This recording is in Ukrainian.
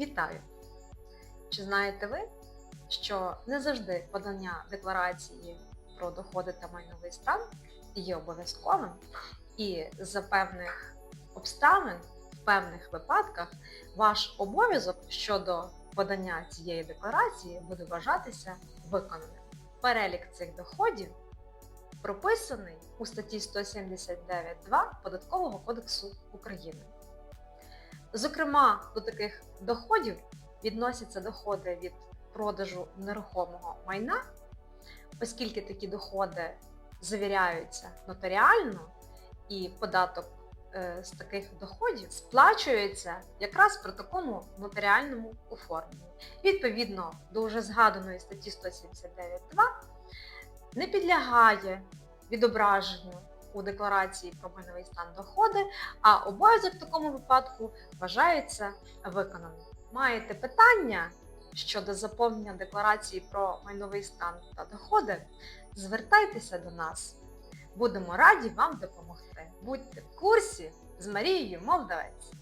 Вітаю! Чи знаєте ви, що не завжди подання декларації про доходи та майновий стан є обов'язковим, і за певних обставин, в певних випадках, ваш обов'язок щодо подання цієї декларації буде вважатися виконаним. Перелік цих доходів прописаний у статті 179.2 Податкового кодексу України. Зокрема, до таких доходів відносяться доходи від продажу нерухомого майна, оскільки такі доходи завіряються нотаріально, і податок е, з таких доходів сплачується якраз при такому нотаріальному оформленні. Відповідно до вже згаданої статті 179.2 не підлягає відображенню у декларації про майновий стан доходи, а обов'язок в такому випадку вважається виконаним. Маєте питання щодо заповнення декларації про майновий стан та доходи, звертайтеся до нас. Будемо раді вам допомогти. Будьте в курсі з Марією Молдавець.